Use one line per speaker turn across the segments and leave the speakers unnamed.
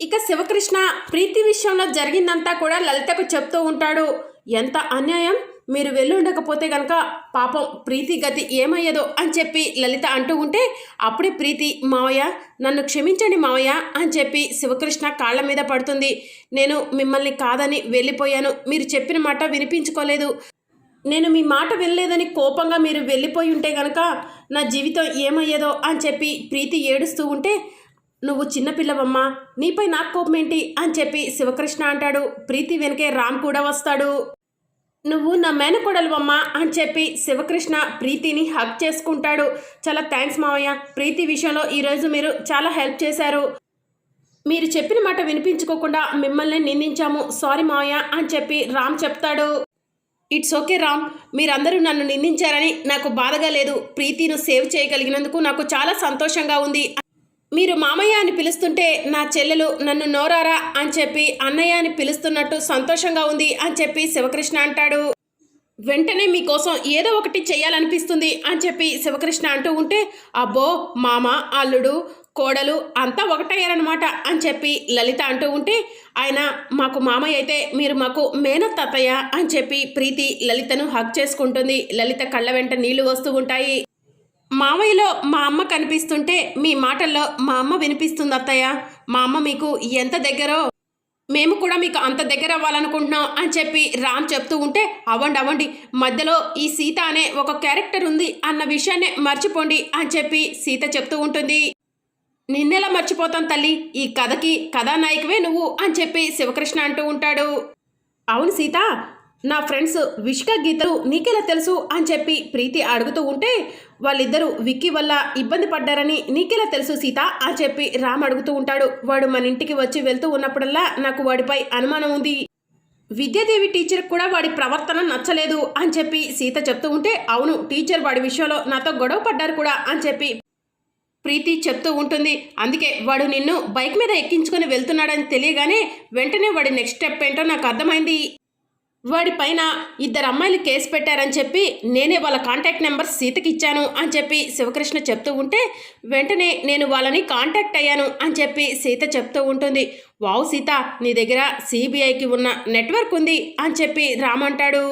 ఇక శివకృష్ణ ప్రీతి విషయంలో జరిగిందంతా కూడా లలితకు చెప్తూ ఉంటాడు. ఎంత అన్యాయం? మీరు వెళ్ళుండకపోతే గనక పాపం ప్రీతి గతి ఏమయ్యేదో అని చెప్పి లలిత అంటూ ఉంటే అప్పుడే ప్రీతి మావయ్య నన్ను క్షమించండి మావయ్య అని చెప్పి శివకృష్ణ కాళ్ళ మీద పడుతుంది. నేను మిమ్మల్ని కాదని వెళ్ళిపోయాను. మీరు చెప్పిన మాట వినిపించుకోలేదు. నేను మీ మాట వినలేదని కోపంగా మీరు వెళ్ళిపోయి ఉంటే గనక నా జీవితం ఏమయ్యేదో అని చెప్పి ప్రీతి ఏడుస్తూ ఉంటే నువ్వు చిన్నపిల్లవమ్మా నీపై నాకు కోపం ఏంటి అని చెప్పి శివకృష్ణ అంటాడు. ప్రీతి వెనకే రామ్ కూడా వస్తాడు. నువ్వు నా మేనకోడలువమ్మా అని చెప్పి శివకృష్ణ ప్రీతిని హక్ చేసుకుంటాడు. చాలా థ్యాంక్స్ మావయ్య. ప్రీతి విషయంలో ఈరోజు మీరు చాలా హెల్ప్ చేశారు. మీరు చెప్పిన మాట వినిపించుకోకుండా మిమ్మల్ని నిందించాము. సారీ మావయ్య అని చెప్పి రామ్ చెప్తాడు. It's okay Ram. మీరందరూ నన్ను నిందించారని నాకు బాధగా లేదు. ప్రీతిను సేవ్ చేయగలిగినందుకు నాకు చాలా సంతోషంగా ఉంది. మీరు మామయ్య అని పిలుస్తుంటే నా చెల్లెలు నన్ను నోరారా అని చెప్పి అన్నయ్య అని పిలుస్తున్నట్టు సంతోషంగా ఉంది అని చెప్పి శివకృష్ణ అంటాడు. వెంటనే మీకోసం ఏదో ఒకటి చేయాలనిపిస్తుంది అని చెప్పి శివకృష్ణ అంటూ ఉంటే అబ్బో మామ అల్లుడు కోడలు అంతా ఒకటయ్యారనమాట అని చెప్పి లలిత అంటూ ఉంటే ఆయన మాకు మామయ్య అయితే మీరు మాకు మేనత్ తాతయ్య అని చెప్పి ప్రీతి లలితను హక్ చేసుకుంటుంది. లలిత కళ్ళ వెంట నీళ్ళు వస్తూ ఉంటాయి. మామయ్యలో మా అమ్మ కనిపిస్తుంటే మీ మాటల్లో మా అమ్మ వినిపిస్తుంది అత్తయ్య. మా అమ్మ మీకు ఎంత దగ్గరో మేము కూడా మీకు అంత దగ్గర అవ్వాలనుకుంటున్నాం అని చెప్పి రామ్ చెప్తూ ఉంటే అవ్వండి అవ్వండి. మధ్యలో ఈ సీత అనే ఒక క్యారెక్టర్ ఉంది అన్న విషయాన్నే మర్చిపోండి అని చెప్పి సీత చెప్తూ ఉంటుంది. నిన్నెలా మర్చిపోతాం తల్లి? ఈ కథకి కథానాయకువే నువ్వు అని చెప్పి శివకృష్ణ అంటూ ఉంటాడు. అవును సీత నా ఫ్రెండ్స్ విష్క గీతలు నీకెలా తెలుసు అని చెప్పి ప్రీతి అడుగుతూ ఉంటే వాళ్ళిద్దరూ విక్కీ వల్ల ఇబ్బంది పడ్డారని నీకెలా తెలుసు సీత అని చెప్పి రామ్ అడుగుతూ ఉంటాడు. వాడు మన ఇంటికి వచ్చి వెళ్తూ ఉన్నప్పుడల్లా నాకు వాడిపై అనుమానం ఉంది. విద్యాదేవి టీచర్ కూడా వాడి ప్రవర్తన నచ్చలేదు అని చెప్పి సీత చెప్తూ ఉంటే అవును టీచర్ వాడి విషయంలో నాతో గొడవ పడ్డారు కూడా అని చెప్పి ప్రీతి చెప్తూ ఉంటుంది. అందుకే వాడు నిన్ను బైక్ మీద ఎక్కించుకొని వెళ్తున్నాడని తెలియగానే వెంటనే వాడి నెక్స్ట్ స్టెప్ ఏంటో నాకు అర్థమైంది. వాడి పైన ఇద్దరు అమ్మాయిలు కేసు పెట్టారని చెప్పి నేనే వాళ్ళ కాంటాక్ట్ నెంబర్ సీతకి ఇచ్చాను అని చెప్పి శివకృష్ణ చెప్తూ ఉంటే వెంటనే నేను వాళ్ళని కాంటాక్ట్ అయ్యాను అని చెప్పి సీత చెప్తూ ఉంటుంది. వావ్ సీత నీ దగ్గర సిబిఐకి ఉన్న నెట్వర్క్ ఉంది అని చెప్పి రామంటాడు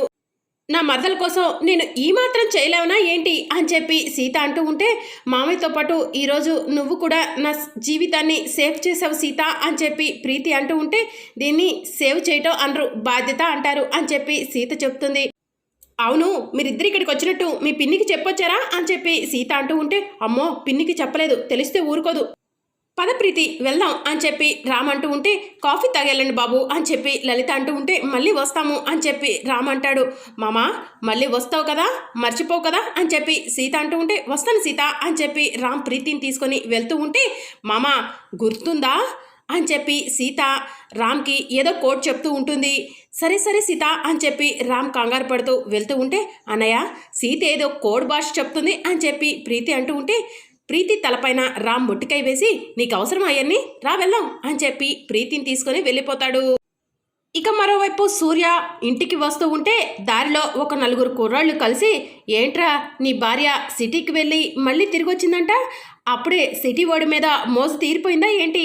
నా మరదల కోసం నేను ఈ మాత్రం చేయలేవనా ఏంటి అని చెప్పి సీత అంటూ ఉంటే మామయ్యతో పాటు ఈరోజు నువ్వు కూడా నా జీవితాన్ని సేవ్ చేసావు సీత అని చెప్పి ప్రీతి అంటూ ఉంటే దీన్ని సేవ్ చేయటం అనరు బాధ్యత అంటారు అని చెప్పి సీత చెప్తుంది. అవును మీరిద్దరు ఇక్కడికి వచ్చినట్టు మీ పిన్నికి చెప్పొచ్చారా అని చెప్పి సీత అంటూ ఉంటే అమ్మో పిన్నికి చెప్పలేదు తెలిస్తే ఊరుకోదు. పద ప్రీతి వెళ్దాం అని చెప్పి రామ్ అంటూ ఉంటే కాఫీ తాగెళ్ళండి బాబు అని చెప్పి లలిత అంటూ ఉంటే మళ్ళీ వస్తాము అని చెప్పి రామ్ అంటాడు. మామా మళ్ళీ వస్తావు కదా మర్చిపోవు కదా అని చెప్పి సీత అంటూ ఉంటే వస్తాను సీత అని చెప్పి రామ్ ప్రీతిని తీసుకొని వెళ్తూ ఉంటే మామా గుర్తుందా అని చెప్పి సీత రామ్కి ఏదో కోడ్ చెప్తూ ఉంటుంది. సరే సరే సీత అని చెప్పి రామ్ కంగారు పడుతూ వెళ్తూ ఉంటే అన్నయ్య సీత ఏదో కోడ్ భాష చెప్తుంది అని చెప్పి ప్రీతి అంటూ ఉంటే ప్రీతి తలపైన రామ్ మొట్టికాయ వేసి నీకు అవసరం అయ్యన్ని? రా వెళ్దాం అని చెప్పి ప్రీతిని తీసుకొని వెళ్ళిపోతాడు. ఇక మరోవైపు సూర్య ఇంటికి వస్తూ ఉంటే దారిలో ఒక నలుగురు కుర్రాళ్ళు కలిసి ఏంట్రా నీ భార్య సిటీకి వెళ్ళి మళ్ళీ తిరిగి వచ్చిందంట అప్పుడే సిటీ ఓడి మీద మోసు తీరిపోయిందా ఏంటి?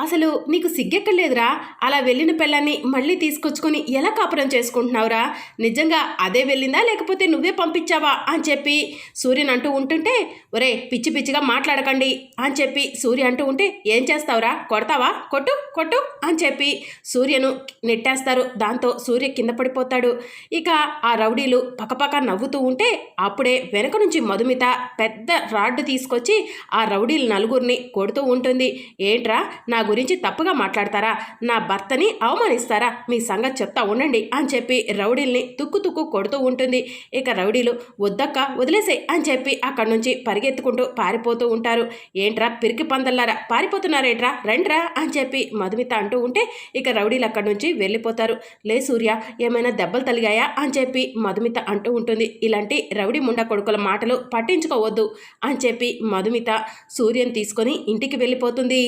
అసలు నీకు సిగ్గెక్కలేదురా అలా వెళ్ళిన పిల్లాన్ని మళ్ళీ తీసుకొచ్చుకొని ఎలా కాపురం చేసుకుంటున్నావురా? నిజంగా అదే వెళ్ళిందా? లేకపోతే నువ్వే పంపించావా? అని చెప్పి సూర్యన్ అంటూ ఉంటుంటే ఒరే పిచ్చి పిచ్చిగా మాట్లాడకండి అని చెప్పి సూర్య అంటూ ఉంటే ఏం చేస్తావురా? కొడతావా? కొట్టు కొట్టు అని చెప్పి సూర్యను నెట్టేస్తారు. దాంతో సూర్య కింద పడిపోతాడు. ఇక ఆ రౌడీలు పక్కపక్క నవ్వుతూ ఉంటే అప్పుడే వెనక నుంచి మధుమిత పెద్ద రాడ్డు తీసుకొచ్చి ఆ రౌడీలు నలుగురిని కొడుతూ ఉంటుంది. ఏంట్రా? నా గురించి తప్పుగా మాట్లాడతారా? నా భర్తని అవమానిస్తారా? మీ సంగతి చెప్తా ఉండండి అని చెప్పి రౌడీల్ని తుక్కు తుక్కు కొడుతూ ఉంటుంది. ఇక రౌడీలు వద్దక్క వదిలేసే అని చెప్పి అక్కడి నుంచి పరిగెత్తుకుంటూ పారిపోతూ ఉంటారు. ఏంట్రా పిరికి పందల్లారా పారిపోతున్నారేంట్రా రండ్రా అని చెప్పి మధుమిత అంటూ ఉంటే ఇక రౌడీలు అక్కడి నుంచి వెళ్ళిపోతారు. లే సూర్య ఏమైనా దెబ్బలు తలిగాయా అని చెప్పి మధుమిత అంటూ ఉంటుంది. ఇలాంటి రౌడీ ముండ కొడుకుల మాటలు పట్టించుకోవద్దు అని చెప్పి మధుమిత సూర్యని తీసుకొని ఇంటికి వెళ్ళిపోతుంది.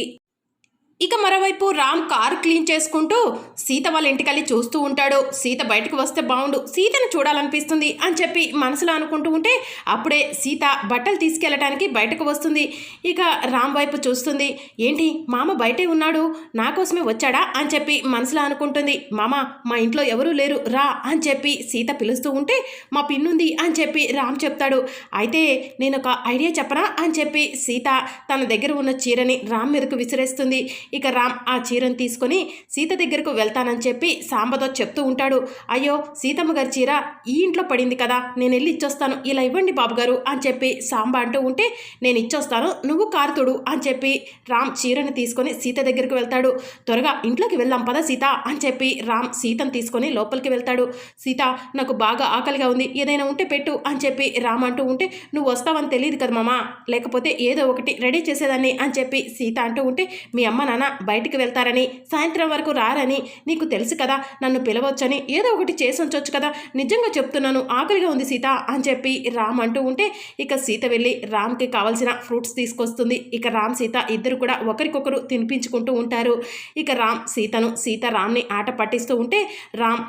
ఇక మరోవైపు రామ్ కారు క్లీన్ చేసుకుంటూ సీత వాళ్ళ ఇంటికెళ్ళి చూస్తూ ఉంటాడు. సీత బయటకు వస్తే బాగుండు సీతను చూడాలనిపిస్తుంది అని చెప్పి మనసులో అనుకుంటూ ఉంటే అప్పుడే సీత బట్టలు తీసుకెళ్ళటానికి బయటకు వస్తుంది. ఇక రామ్ వైపు చూస్తుంది. ఏంటి మామ బయటే ఉన్నాడు? నా కోసమే వచ్చాడా? అని చెప్పి మనసులో అనుకుంటుంది. మామ మా ఇంట్లో ఎవరూ లేరు. రా అని చెప్పి సీత పిలుస్తూ ఉంటే మా పిన్నుంది అని చెప్పి రామ్ చెప్తాడు. అయితే నేను ఒక ఐడియా చెప్పనా? అని చెప్పి సీత తన దగ్గర ఉన్న చీరని రామ్ మీదకు విసిరేస్తుంది. ఇక రామ్ ఆ చీరను తీసుకొని సీత దగ్గరకు వెళ్తానని చెప్పి సాంబతో చెప్తూ ఉంటాడు. అయ్యో సీతమ్మ గారి చీర ఈ ఇంట్లో పడింది కదా నేను వెళ్ళి ఇచ్చొస్తాను. ఇలా ఇవ్వండి బాబుగారు అని చెప్పి సాంబ అంటూ ఉంటే నేను ఇచ్చొస్తాను నువ్వు కారుతుడు అని చెప్పి రామ్ చీరను తీసుకొని సీత దగ్గరకు వెళ్తాడు. త్వరగా ఇంట్లోకి వెళ్దాం పదా సీత అని చెప్పి రామ్ సీతను తీసుకొని లోపలికి వెళ్తాడు. సీత నాకు బాగా ఆకలిగా ఉంది ఏదైనా ఉంటే పెట్టు అని చెప్పి రామ్ అంటూ ఉంటే నువ్వు వస్తావని తెలియదు కదా మామ లేకపోతే ఏదో ఒకటి రెడీ చేసేదాన్ని అని చెప్పి సీత అంటూ ఉంటే మీ అమ్మ నాన్న బయటికి వెళ్తారని సాయంత్రం వరకు రారని నీకు తెలుసు కదా నన్ను పిలవచ్చని ఏదో ఒకటి చేసి ఉంచవచ్చు కదా నిజంగా చెప్తున్నాను ఆకలిగా ఉంది సీత అని చెప్పి రామ్ అంటూ ఉంటే ఇక సీత వెళ్ళి రామ్కి కావాల్సిన ఫ్రూట్స్ తీసుకొస్తుంది. ఇక రామ్ సీత ఇద్దరు కూడా ఒకరికొకరు తినిపించుకుంటూ ఉంటారు. ఇక రామ్ సీతను సీత రామ్ని ఆట పట్టిస్తూ ఉంటే రామ్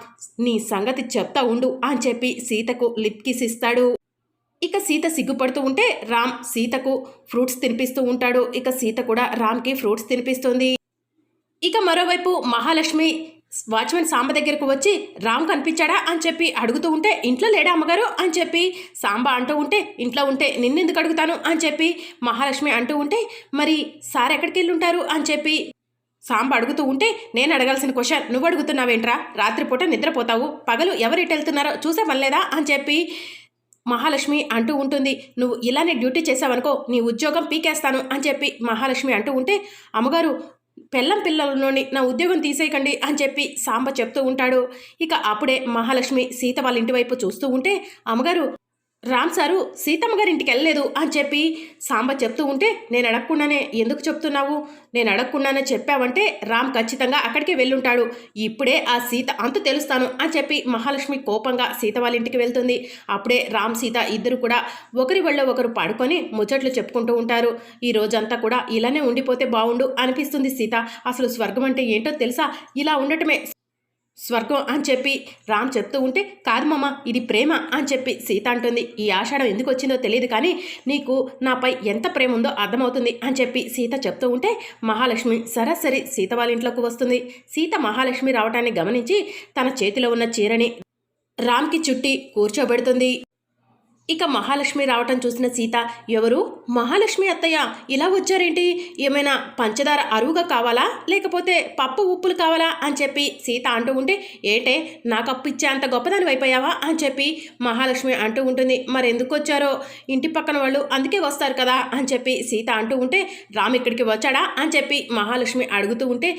నీ సంగతి చెప్తా ఉండు అని చెప్పి సీతకు లిప్ కిస్ ఇస్తాడు. ఇక సీత సిగ్గుపడుతూ ఉంటే రామ్ సీతకు ఫ్రూట్స్ తినిపిస్తూ ఉంటాడు. ఇక సీత కూడా రామ్కి ఫ్రూట్స్ తినిపిస్తుంది. ఇక మరోవైపు మహాలక్ష్మి వాచ్మెన్ సాంబ దగ్గరకు వచ్చి రామ్ కనిపించాడా? అని చెప్పి అడుగుతూ ఉంటే ఇంట్లో లేడా అమ్మగారు? అని చెప్పి సాంబ అంటూ ఉంటే ఇంట్లో ఉంటే నిన్నెందుకు అడుగుతాను? అని చెప్పి మహాలక్ష్మి అంటూ ఉంటే మరి సార్ ఎక్కడికి వెళ్ళి ఉంటారు అని చెప్పి సాంబ అడుగుతూ ఉంటే నేను అడగాల్సిన క్వశ్చన్ నువ్వు అడుగుతున్నావేంట్రా? రాత్రిపూట నిద్రపోతావు. పగలు ఎవరు ఇటు వెళ్తున్నారో చూసే పనిలేదా అని చెప్పి మహాలక్ష్మి అంటూ ఉంటుంది. నువ్వు ఇలానే డ్యూటీ చేసావనుకో నీ ఉద్యోగం పీకేస్తాను అని చెప్పి మహాలక్ష్మి అంటూ ఉంటే అమ్మగారు పెళ్ళం పిల్లలలోని నా ఉద్యోగం తీసేయకండి అని చెప్పి సాంబ చెప్తూ ఉంటాడు. ఇక అప్పుడే మహాలక్ష్మి సీత వాళ్ళ ఇంటి వైపు చూస్తూ ఉంటే అమ్మగారు రామ్ సారు సీతమ్మ గారింటికి వెళ్ళలేదు అని చెప్పి సాంబ చెప్తూ ఉంటే నేను అడగకుండానే ఎందుకు చెప్తున్నావు? నేను అడగకుండానే చెప్పావంటే రామ్ ఖచ్చితంగా అక్కడికే వెళ్ళుంటాడు. ఇప్పుడే ఆ సీత అంత తెలుస్తాను అని చెప్పి మహాలక్ష్మి కోపంగా సీత వాళ్ళ ఇంటికి వెళ్తుంది. అప్పుడే రామ్ సీత ఇద్దరు కూడా ఒకరి వల్ల ఒకరు పడుకొని ముచ్చట్లు చెప్పుకుంటూ ఉంటారు. ఈ రోజంతా కూడా ఇలానే ఉండిపోతే బాగుండు అనిపిస్తుంది సీత. అసలు స్వర్గం అంటే ఏంటో తెలుసా? ఇలా ఉండటమే స్వర్గం అని చెప్పి రామ్ చెప్తూ ఉంటే కాదు మామ ఇది ప్రేమ అని చెప్పి సీత అంటుంది. ఈ ఆషాఢం ఎందుకు వచ్చిందో తెలియదు కానీ నీకు నాపై ఎంత ప్రేమ ఉందో అర్థమవుతుంది అని చెప్పి సీత చెప్తూ ఉంటే మహాలక్ష్మి సరాసరి సీత వాళ్ళ ఇంట్లోకి వస్తుంది. సీత మహాలక్ష్మి రావటాన్ని గమనించి తన చేతిలో ఉన్న చీరని రామ్కి చుట్టి కూర్చోబెడుతుంది. ఇక మహాలక్ష్మి రావటం చూసిన సీత ఎవరు? మహాలక్ష్మి అత్తయ్య ఇలా వచ్చారేంటి? ఏమైనా పంచదార అరువుగా కావాలా? లేకపోతే పప్పు ఉప్పులు కావాలా? అని చెప్పి సీత అంటూ ఉంటే ఏటే నాకు అప్పు ఇచ్చే అంత గొప్పదాని అయిపోయావా? అని చెప్పి మహాలక్ష్మి అంటూ ఉంటుంది మరి ఎందుకు వచ్చారో? ఇంటి పక్కన వాళ్ళు అందుకే వస్తారు కదా? అని చెప్పి సీత అంటూ ఉంటే రామ్ ఇక్కడికి వచ్చాడా? అని చెప్పి మహాలక్ష్మి అడుగుతూ ఉంటే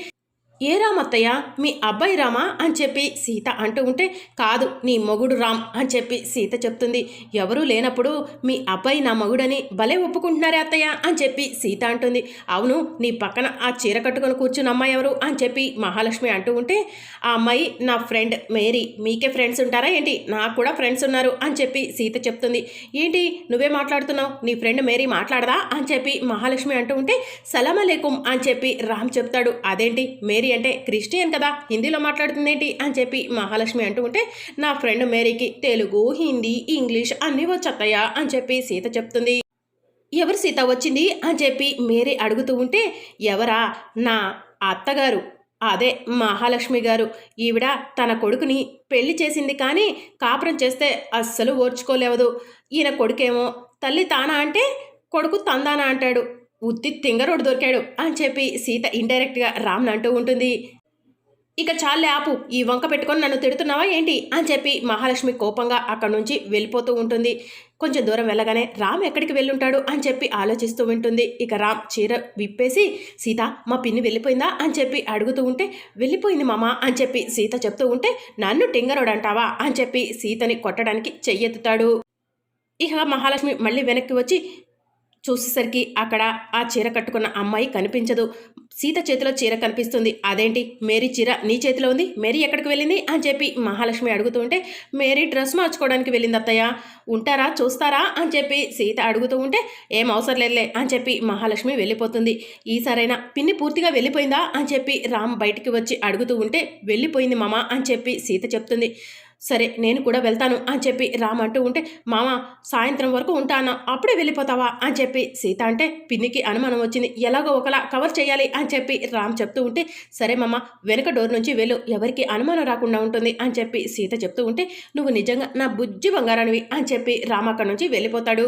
ఏ రామత్తయ్య మీ అబ్బాయి రామా? అని చెప్పి సీత అంటూ ఉంటే కాదు నీ మొగుడు రామ్ అని చెప్పి సీత చెప్తుంది. ఎవరూ లేనప్పుడు మీ అబ్బాయి నా మొగుడని భలే ఒప్పుకుంటున్నారే అత్తయ్య? అని చెప్పి సీత అంటుంది. అవును నీ పక్కన ఆ చీర కట్టుకొని కూర్చున్న అమ్మాయి ఎవరు? అని చెప్పి మహాలక్ష్మి అంటూ ఉంటే ఆ అమ్మాయి నా ఫ్రెండ్ మేరీ. మీకే ఫ్రెండ్స్ ఉంటారా ఏంటి? నాకు కూడా ఫ్రెండ్స్ ఉన్నారు అని చెప్పి సీత చెప్తుంది. ఏంటి నువ్వే మాట్లాడుతున్నావు? నీ ఫ్రెండ్ మేరీ మాట్లాడదా? అని చెప్పి మహాలక్ష్మి అంటూ ఉంటే సలాం అలేకుం అని చెప్పి రామ్ చెప్తాడు. అదేంటి? మేరీ అంటే క్రిస్టియన్ కదా హిందీలో మాట్లాడుతుందేంటి అని చెప్పి మహాలక్ష్మి అంటూ ఉంటే నా ఫ్రెండ్ మేరీకి తెలుగు హిందీ ఇంగ్లీష్ అన్నీ వచ్చత్తయ్యా అని చెప్పి సీత చెప్తుంది. ఎవరు సీత వచ్చింది అని చెప్పి మేరీ అడుగుతూ ఉంటే ఎవరా? నా అత్తగారు. అదే మహాలక్ష్మి గారు. ఈవిడ తన కొడుకుని పెళ్ళి చేసింది కానీ కాపురం చేస్తే అస్సలు ఓర్చుకోలేవదు. ఈయన కొడుకేమో తల్లి తానా అంటే కొడుకు తందానా అంటాడు. ఉత్తి తింగరోడు దొరికాడు అని చెప్పి సీత ఇండైరెక్ట్గా రామ్ని అంటూ ఉంటుంది. ఇక చాలే ఆపు ఈ వంక పెట్టుకొని నన్ను తిడుతున్నావా ఏంటి? అని చెప్పి మహాలక్ష్మి కోపంగా అక్కడి నుంచి వెళ్ళిపోతూ ఉంటుంది. కొంచెం దూరం వెళ్ళగానే రామ్ ఎక్కడికి వెళ్ళుంటాడు అని చెప్పి ఆలోచిస్తూ ఉంటుంది. ఇక రామ్ చీర విప్పేసి సీత మా పిన్ని వెళ్ళిపోయిందా? అని చెప్పి అడుగుతూ ఉంటే వెళ్ళిపోయింది మామ అని చెప్పి సీత చెప్తూ ఉంటే నన్ను టింగరోడు అంటావా? అని చెప్పి సీతని కొట్టడానికి చెయ్యెత్తుతాడు. ఇక మహాలక్ష్మి మళ్ళీ వెనక్కి వచ్చి చూసేసరికి అక్కడ ఆ చీర కట్టుకున్న అమ్మాయి కనిపించదు. సీత చేతిలో చీర కనిపిస్తుంది. అదేంటి? మేరీ చీర నీ చేతిలో ఉంది? మేరీ ఎక్కడికి వెళ్ళింది? అని చెప్పి మహాలక్ష్మి అడుగుతూ ఉంటే మేరీ డ్రెస్ మార్చుకోవడానికి వెళ్ళింది అత్తయ్య. ఉంటారా? చూస్తారా? అని చెప్పి సీత అడుగుతూ ఉంటే ఏం అవసరం లేదులే అని చెప్పి మహాలక్ష్మి వెళ్ళిపోతుంది. ఈసారైనా పిన్ని పూర్తిగా వెళ్ళిపోయిందా? అని చెప్పి రామ్ బయటికి వచ్చి అడుగుతూ ఉంటే వెళ్ళిపోయింది మామ అని చెప్పి సీత చెప్తుంది. సరే నేను కూడా వెళ్తాను అని చెప్పి రామ్ అంటూ ఉంటే మామ సాయంత్రం వరకు ఉంటాను అప్పుడే వెళ్ళిపోతావా? అని చెప్పి సీత అంటే పిన్నికి అనుమానం వచ్చింది ఎలాగో ఒకలా కవర్ చేయాలి అని చెప్పి రామ్ చెప్తూ ఉంటే సరే మామ వెనక డోర్ నుంచి వెళ్ళు ఎవరికి అనుమానం రాకుండా ఉంటుంది అని చెప్పి సీత చెప్తూ ఉంటే నువ్వు నిజంగా నా బుజ్జి బంగారానివి అని చెప్పి రామ్ అక్కడి నుంచి వెళ్ళిపోతాడు.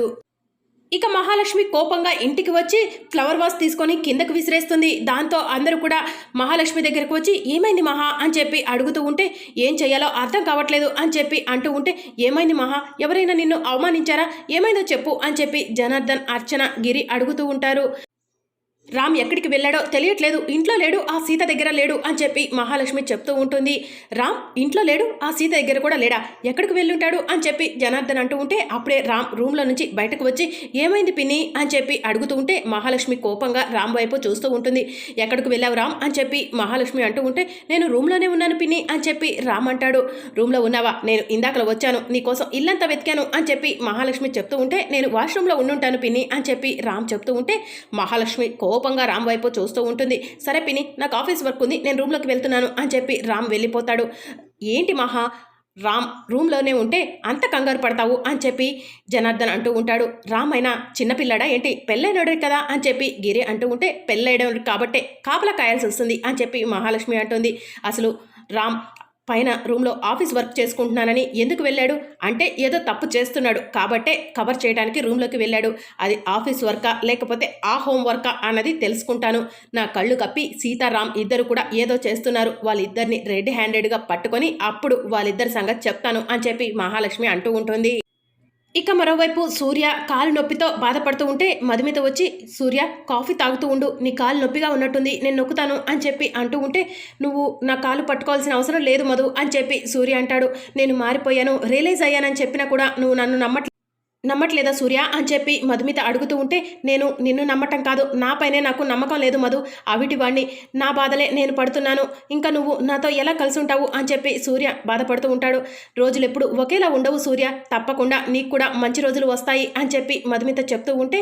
ఇక మహాలక్ష్మి కోపంగా ఇంటికి వచ్చి ఫ్లవర్ వాస్ తీసుకొని కిందకు విసిరేస్తుంది. దాంతో అందరూ కూడా మహాలక్ష్మి దగ్గరకు వచ్చి ఏమైంది మహా? అని చెప్పి అడుగుతూ ఉంటే ఏం చేయాలో అర్థం కావట్లేదు అని చెప్పి అంటూ ఉంటే ఏమైంది మహా? ఎవరైనా నిన్ను అవమానించారా? ఏమైందో చెప్పు అని చెప్పి జనార్దన్ అర్చన గిరి అడుగుతూ ఉంటారు. రామ్ ఎక్కడికి వెళ్ళాడో తెలియట్లేదు. ఇంట్లో లేడు ఆ సీత దగ్గర లేడు అని చెప్పి మహాలక్ష్మి చెప్తూ ఉంటుంది. రామ్ ఇంట్లో లేడు ఆ సీత దగ్గర కూడా లేడా? ఎక్కడికి వెళ్ళుంటాడు అని చెప్పి జనార్దన్ అంటూ ఉంటే అప్పుడే రామ్ రూమ్లో నుంచి బయటకు వచ్చి ఏమైంది పిన్ని? అని చెప్పి అడుగుతూ ఉంటే మహాలక్ష్మి కోపంగా రామ్ వైపు చూస్తూ ఉంటుంది. ఎక్కడికి వెళ్ళావు రామ్? అని చెప్పి మహాలక్ష్మి అంటూ ఉంటే నేను రూమ్లోనే ఉన్నాను పిన్ని అని చెప్పి రామ్ అంటాడు. రూమ్లో ఉన్నావా? నేను ఇందాకలో వచ్చాను. నీకోసం ఇల్లంతా వెతికాను అని చెప్పి మహాలక్ష్మి చెప్తూ ఉంటే నేను వాష్రూమ్లో ఉండుంటాను పిన్ని అని చెప్పి రామ్ చెప్తూ ఉంటే మహాలక్ష్మి కోపంగా రామ్ వైపు చూస్తూ ఉంటుంది. సరే పిని నాకు ఆఫీస్ వర్క్ ఉంది నేను రూమ్లోకి వెళ్తున్నాను అని చెప్పి రామ్ వెళ్ళిపోతాడు. ఏంటి మహా? రామ్ రూమ్లోనే ఉంటే అంత కంగారు పడతావు అని చెప్పి జనార్దన్ అంటూ ఉంటాడు. రామ్ అయినా చిన్నపిల్లడా ఏంటి? పెళ్ళైనడు కదా అని చెప్పి గిరి అంటూ ఉంటే పెళ్ళైన కాబట్టే కాపలా కాయాల్సి వస్తుంది అని చెప్పి మహాలక్ష్మి అంటుంది. అసలు రామ్ పైన రూమ్లో ఆఫీస్ వర్క్ చేసుకుంటున్నానని ఎందుకు వెళ్ళాడు? అంటే ఏదో తప్పు చేస్తున్నాడు. కాబట్టే కవర్ చేయడానికి రూమ్లోకి వెళ్ళాడు. అది ఆఫీస్ వర్కా? లేకపోతే ఆ హోమ్ వర్కా? అన్నది తెలుసుకుంటాను. నా కళ్ళు కప్పి సీతారాం ఇద్దరు కూడా ఏదో చేస్తున్నారు. వాళ్ళిద్దరిని రెడ్ హ్యాండెడ్గా పట్టుకొని అప్పుడు వాళ్ళిద్దరి సంగతి చెప్తాను అని చెప్పి మహాలక్ష్మి అంటూ ఉంటుంది. ఇక మరోవైపు సూర్య కాలు నొప్పితో బాధపడుతూ ఉంటే మధుమిత వచ్చి సూర్య కాఫీ తాగుతూ ఉండు నీ కాలు నొప్పిగా ఉన్నట్టుంది నేను నొక్కుతాను అని చెప్పి అంటూ ఉంటే నువ్వు నా కాలు పట్టుకోవాల్సిన అవసరం లేదు మధు అని చెప్పి సూర్య అంటాడు. నేను మారిపోయాను రియలైజ్ అయ్యానని చెప్పినా కూడా నువ్వు నన్ను నమ్మట్లేదు నమ్మట్లేదా సూర్య అని చెప్పి మధుమిత అడుగుతూ ఉంటే నేను నిన్ను నమ్మటం కాదు. నాపైనే నాకు నమ్మకం లేదు మధు. అవిటి వాణ్ణి నా బాధలే నేను పడుతున్నాను. ఇంకా నువ్వు నాతో ఎలా కలిసి ఉంటావు అని చెప్పి సూర్య బాధపడుతూ ఉంటాడు. రోజులు ఎప్పుడు ఒకేలా ఉండవు సూర్య. తప్పకుండా నీకు కూడా మంచి రోజులు వస్తాయి అని చెప్పి మధుమిత చెప్తూ ఉంటే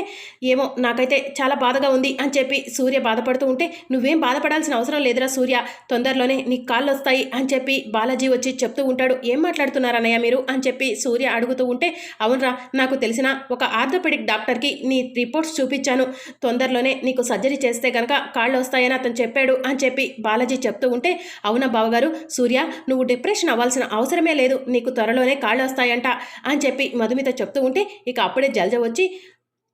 ఏమో నాకైతే చాలా బాధగా ఉంది అని చెప్పి సూర్య బాధపడుతూ ఉంటే నువ్వేం బాధపడాల్సిన అవసరం లేదురా సూర్య. తొందరలోనే నీకు కాళ్ళు వస్తాయి అని చెప్పి బాలాజీ వచ్చి చెప్తూ ఉంటాడు. ఏం మాట్లాడుతున్నారన్నయ్య మీరు అని చెప్పి సూర్య అడుగుతూ ఉంటే అవునరా నాకు తెలిసిన ఒక ఆర్థోపెడిక్ డాక్టర్కి నీ రిపోర్ట్స్ చూపించాను. తొందరలోనే నీకు సర్జరీ చేస్తే కనుక కాళ్ళు వస్తాయని అతను చెప్పాడు అని చెప్పి బాలాజీ చెప్తూ ఉంటే అవునా బావగారు? సూర్య నువ్వు డిప్రెషన్ అవ్వాల్సిన అవసరమే లేదు. నీకు త్వరలోనే కాళ్ళు వస్తాయంట అని చెప్పి మధుమిత చెప్తూ ఉంటే ఇక అప్పుడే జల్జ వచ్చి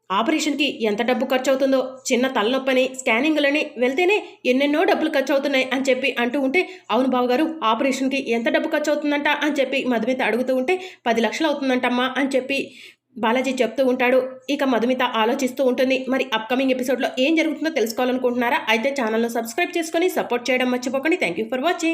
ఆపరేషన్కి ఎంత డబ్బు ఖర్చు అవుతుందో చిన్న తలనొప్పని స్కానింగ్లని వెళ్తేనే ఎన్నెన్నో డబ్బులు ఖర్చు అవుతున్నాయి అని చెప్పి అంటూ ఉంటే అవును బావగారు ఆపరేషన్కి ఎంత డబ్బు ఖర్చు అవుతుందంట అని చెప్పి మధుమిత అడుగుతూ ఉంటే పది లక్షలు అవుతుందంటమ్మా అని చెప్పి బాలాజీ చెప్తూ ఉంటాడు. ఇక మధుమిత ఆలోచిస్తూ ఉంటుంది. మరి అప్కమింగ్ ఎపిసోడ్లో ఏం జరుగుతుందో తెలుసుకోవాలనుకుంటున్నారా? అయితే ఛానల్ను సబ్స్క్రైబ్ చేసుకొని సపోర్ట్ చేయడం మర్చిపోకండి. Thank you for watching